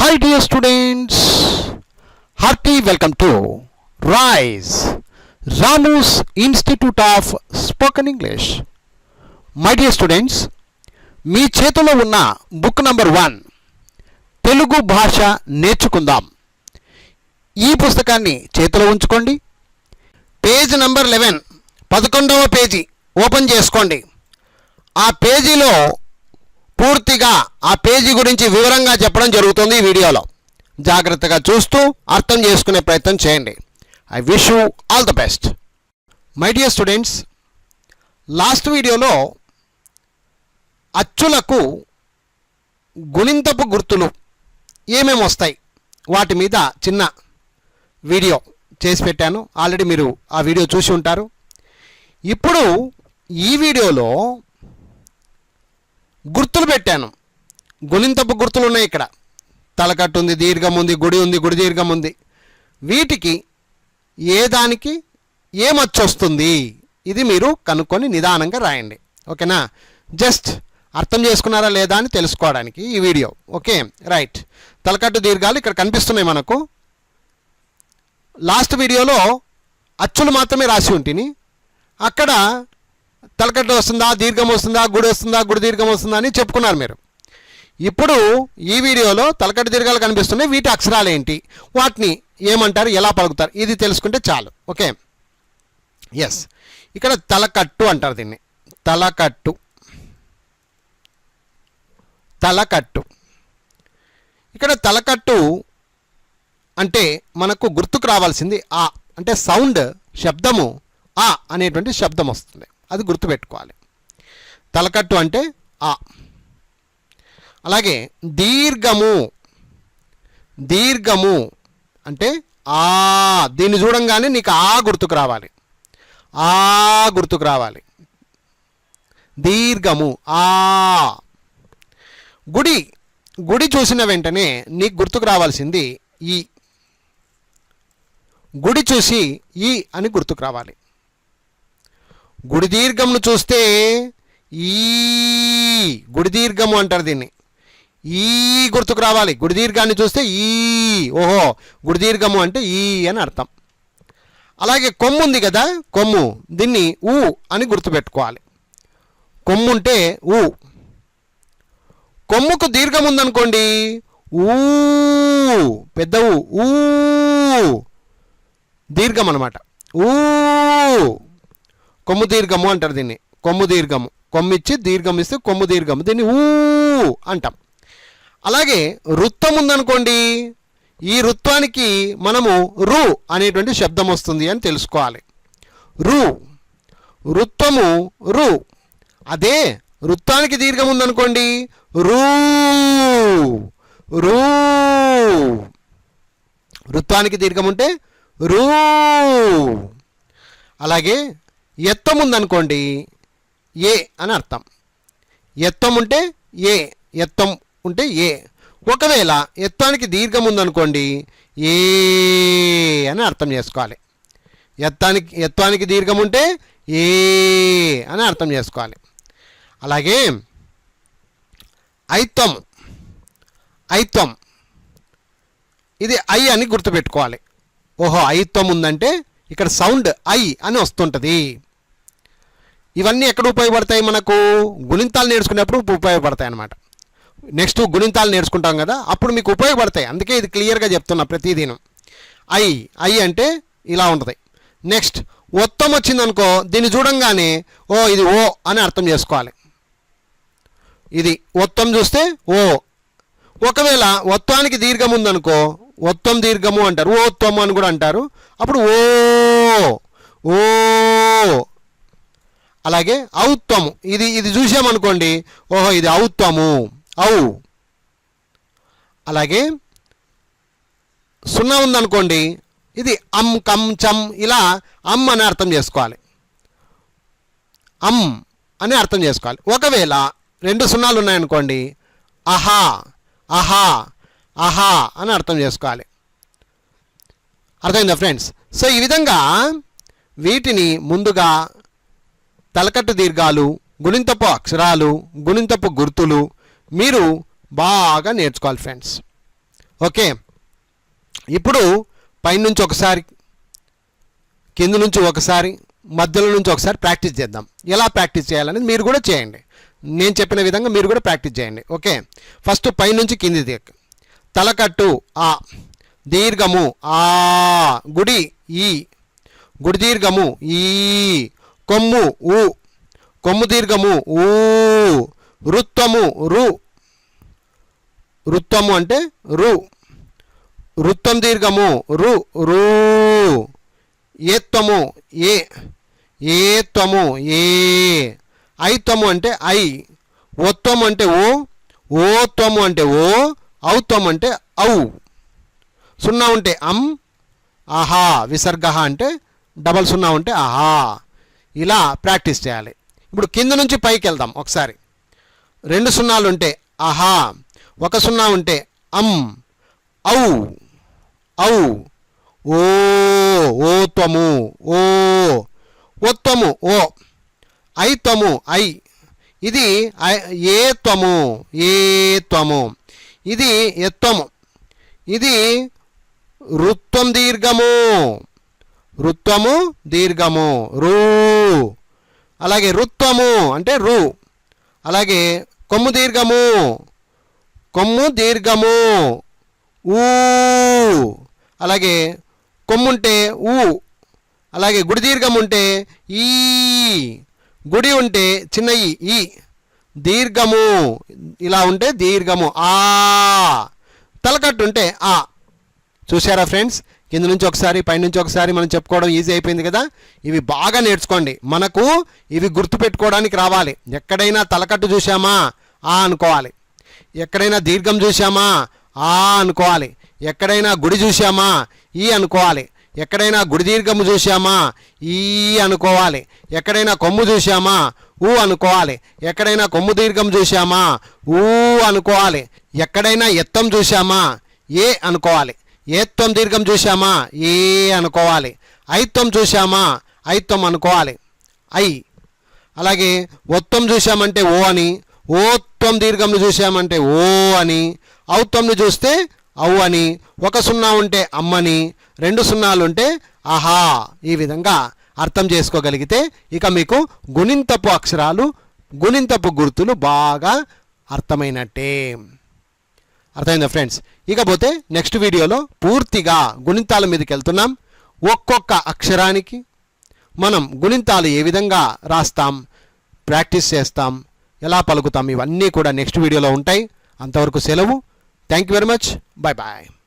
Hi dear students hearty welcome to RISE, Ramu's institute of Spoken English my dear students మీ చేతిలో ఉన్న book number one Telugu భాష నేర్చుకుందాం. ఈ పుస్తకాన్ని చేతిలో ఉంచుకోండి. పేజ్ నంబర్ లెవెన్ పదకొండవ పేజీ ఓపెన్ చేసుకోండి. ఆ పేజీలో పూర్తిగా ఆ పేజీ గురించి వివరంగా చెప్పడం జరుగుతుంది ఈ వీడియోలో. జాగ్రత్తగా చూస్తూ అర్థం చేసుకునే ప్రయత్నం చేయండి. I wish you all the best my dear students last వీడియోలో అచ్చులకు గుణింతపు గుర్తులు ఏమేమి వస్తాయి? వాటి మీద చిన్న వీడియో చేసి పెట్టాను. ఆల్రెడీ మీరు ఆ వీడియో చూసి ఉంటారు. ఇప్పుడు ఈ వీడియోలో గుర్తులు పెట్టాను. గుణింతపు గుర్తులు ఉన్నాయి ఇక్కడ. తలకట్టు ఉంది దీర్ఘం ఉంది గుడి ఉంది గుడి దీర్ఘం ఉంది. వీటికి ఏ దానికి ఏమచ్చు వస్తుంది? ఇది మీరు కనుక్కొని నిదానంగా రాయండి. ఓకేనా? జస్ట్ అర్థం చేసుకున్నారా లేదా అని తెలుసుకోవడానికి ఈ వీడియో. ఓకే? రైట్. తలకట్టు దీర్ఘాలు ఇక్కడ కనిపిస్తున్నాయి మనకు. లాస్ట్ వీడియోలో అచ్చులు మాత్రమే రాసి ఉంటిని. అక్కడ తలకట్టు వస్తుందా దీర్ఘం వస్తుందా గుడి వస్తుందా గుడి దీర్ఘం వస్తుందా అని చెప్పుకున్నారు మీరు. ఇప్పుడు ఈ వీడియోలో తలకట్టు దీర్ఘాలు కనిపిస్తున్నాయి వీటి అక్షరాలు ఏంటి వాటిని ఏమంటారు ఎలా పలుకుతారు ఇది తెలుసుకుంటే చాలు ఓకే? ఎస్ ఇక్కడ తలకట్టు అంటారు దీన్ని. తలకట్టు. తలకట్టు. ఇక్కడ తలకట్టు అంటే మనకు గుర్తుకు రావాల్సింది ఆ అంటే సౌండ్ శబ్దము ఆ అనేటువంటి శబ్దం వస్తుంది. అది గుర్తుపెట్టుకోవాలి. తలకట్టు అంటే ఆ. అలాగే దీర్ఘము. దీర్ఘము అంటే ఆ. దీన్ని చూడంగానే నీకు ఆ గుర్తుకు రావాలి. ఆ గుర్తుకు రావాలి. దీర్ఘము. ఆ. గుడి. గుడి చూసిన వెంటనే నీకు గుర్తుకు రావాల్సింది ఈ. గుడి చూసి ఈ అని గుర్తుకు రావాలి. గుడి దీర్ఘంను చూస్తే ఈ గుడి దీర్ఘము అంటారు దీన్ని. ఈ గుర్తుకు రావాలి. గుడి దీర్ఘాన్ని చూస్తే ఈ. ఓహో గుడి దీర్ఘము అంటే ఈ అని అర్థం. అలాగే కొమ్ము ఉంది కదా కొమ్ము. దీన్ని ఊ అని గుర్తుపెట్టుకోవాలి. కొమ్ము ఉంటే ఊ. కొమ్ముకు దీర్ఘం ఉందనుకోండి ఊ పెద్ద ఊ ఊ. దీర్ఘం అనమాట ఊ. కొమ్ము దీర్ఘము అంటారు దీన్ని. కొమ్ము దీర్ఘము. కొమ్మిచ్చి దీర్ఘం ఇస్తే కొమ్ము దీర్ఘము. దీన్ని ఊ అంటాం. అలాగే వృత్తం ఉందనుకోండి. ఈ వృత్వానికి మనము రు అనేటువంటి శబ్దం వస్తుంది అని తెలుసుకోవాలి. రు. వృత్తము రు. అదే వృత్తానికి దీర్ఘం ఉందనుకోండి. రూ. రూ. వృత్తానికి దీర్ఘం ఉంటే రూ. అలాగే ఎత్తం ఉందనుకోండి ఏ అని అర్థం. ఎత్తం ఉంటే ఏ ఎత్తం ఉంటే ఏ. ఒకవేళ ఎత్తానికి దీర్ఘం ఉందనుకోండి ఏ అని అర్థం చేసుకోవాలి. ఎత్తానికి ఎత్తానికి దీర్ఘం ఉంటే ఏ అని అర్థం చేసుకోవాలి. అలాగే ఐత్వం ఐత్వం. ఇది ఐ అని గుర్తుపెట్టుకోవాలి. ఓహో ఐత్వం ఉందంటే ఇక్కడ సౌండ్ ఐ అని వస్తుంటుంది. ఇవన్నీ ఎక్కడ ఉపయోగపడతాయి మనకు? గుణింతాలు నేర్చుకునేప్పుడు ఉపయోగపడతాయి అన్నమాట నెక్స్ట్ గుణింతాలు నేర్చుకుంటాం కదా అప్పుడు మీకు ఉపయోగపడతాయి. అందుకే ఇది క్లియర్గా చెప్తున్నా ప్రతిదినం ఐ ఐ అంటే ఇలా ఉంటుంది. నెక్స్ట్ ఒత్తం వచ్చిందనుకో దీన్ని చూడంగానే ఓ ఇది ఓ అని అర్థం చేసుకోవాలి. ఇది ఒత్తం చూస్తే ఓ. ఒకవేళ ఒత్తానికి దీర్ఘం ఉందనుకో ఒత్తం దీర్ఘము అంటారు. ఓత్వం అని కూడా అంటారు. అప్పుడు ఓ ఓ. అలాగే ఔత్వము ఇది ఇది చూసామనుకోండి ఓహో ఇది ఔత్వము ఔ. అలాగే సున్నా ఉందనుకోండి ఇది అమ్ కమ్ చమ్ ఇలా అమ్ అని అర్థం చేసుకోవాలి. అమ్ అని అర్థం చేసుకోవాలి. ఒకవేళ రెండు సున్నాలు ఉన్నాయనుకోండి అహా అహా అహా అని అర్థం చేసుకోవాలి. అర్థమైందా ఫ్రెండ్స్? సో ఈ విధంగా వీటిని ముందుగా తలకట్టు దీర్ఘాలు గుణింతపు అక్షరాలు గుణింతపు గుర్తులు మీరు బాగా నేర్చుకోవాలి ఫ్రెండ్స్. ఓకే? ఇప్పుడు పైనుంచి ఒకసారి కింద నుంచి ఒకసారి మధ్యలో నుంచి ఒకసారి ప్రాక్టీస్ చేద్దాం. ఎలా ప్రాక్టీస్ చేయాలనేది మీరు కూడా చేయండి. నేను చెప్పిన విధంగా మీరు కూడా ప్రాక్టీస్ చేయండి. ఓకే? ఫస్ట్ పైనుంచి కింది దిక్ తలకట్టు ఆ దీర్ఘము ఆ గుడి ఈ గుడి దీర్ఘము ఈ కొమ్ము ఊ. కొమ్ము దీర్ఘము ఊ. వృత్తము రు. వృత్తము అంటే రు. వృత్తం దీర్ఘము రు. రూ. ఏత్వము ఏ. ఏత్వము ఏ. ఐత్వము అంటే ఐ. ఒత్వం అంటే ఓ. ఓత్వము అంటే ఓ. ఔత్వం అంటే ఔ. సున్నా ఉంటే అం. ఆహా విసర్గ అంటే డబల్ సున్నా ఉంటే ఆహా. ఇలా ప్రాక్టీస్ చేయాలి. ఇప్పుడు కింద నుంచి పైకి వెళ్దాం ఒకసారి. రెండు సున్నాలు ఉంటే ఆహా ఒక సున్నా ఉంటే అం ఔ ఔ ఓ ఓత్వము ఓ ఒత్వము ఓ ఐత్వము ఐ. ఇది ఐ- ఏ త్వము ఇది ఎత్వము ఇది రుత్వం దీర్ఘము. రుత్వము దీర్ఘము. రూ. అలాగే రుత్వము అంటే రు. అలాగే కొమ్ము దీర్ఘము. కొమ్ము దీర్ఘము. ఊ. అలాగే కొమ్ముంటే ఊ. అలాగే గుడి దీర్ఘం ఉంటే ఈ. గుడి ఉంటే చిన్న ఈ ఈ. దీర్ఘము. ఇలా ఉంటే దీర్ఘము. ఆ. తలకట్టు ఉంటే ఆ. చూసారా ఫ్రెండ్స్? కింద నుంచి ఒకసారి పైనుంచి ఒకసారి మనం చెప్పుకోవడం ఈజీ అయిపోయింది కదా? ఇవి బాగా నేర్చుకోండి. మనకు ఇవి గుర్తుపెట్టుకోవడానికి రావాలి. ఎక్కడైనా తలకట్టు చూసామా ఆ అనుకోవాలి. ఎక్కడైనా దీర్ఘం చూసామా ఆ అనుకోవాలి. ఎక్కడైనా గుడి చూసామా ఈ అనుకోవాలి. ఎక్కడైనా గుడి దీర్ఘము చూసామా ఈ అనుకోవాలి. ఎక్కడైనా కొమ్ము చూసామా ఊ అనుకోవాలి. ఎక్కడైనా కొమ్ము దీర్ఘం చూసామా ఊ అనుకోవాలి. ఎక్కడైనా ఎత్తం చూసామా ఏ అనుకోవాలి. ఏత్వం దీర్ఘం చూసామా ఏ అనుకోవాలి. ఐత్వం చూసామా ఐత్వం అనుకోవాలి. ఐ. అలాగే ఒత్వం చూసామంటే ఓ అని ఓత్వం దీర్ఘంను చూసామంటే ఓ అని ఔత్వంను చూస్తే ఔ అని ఒక సున్నా ఉంటే అమ్మని రెండు సున్నాలు ఉంటే ఆహా. ఈ విధంగా అర్థం చేసుకోగలిగితే ఇక మీకు గుణింతపు అక్షరాలు గుణింతపు గుర్తులు బాగా అర్థమైనట్టే. అర్థమైందా ఫ్రెండ్స్ ఇకపోతే నెక్స్ట్ వీడియోలో పూర్తిగా గుణింతాల మీదకి వెళ్తున్నాం. ఒక్కొక్క అక్షరానికి మనం గుణింతాలు ఏ విధంగా రాస్తాం ప్రాక్టీస్ చేస్తాం ఎలా పలుకుతాం ఇవన్నీ కూడా నెక్స్ట్ వీడియోలో ఉంటాయి. అంతవరకు సెలవు. Thank you very much bye bye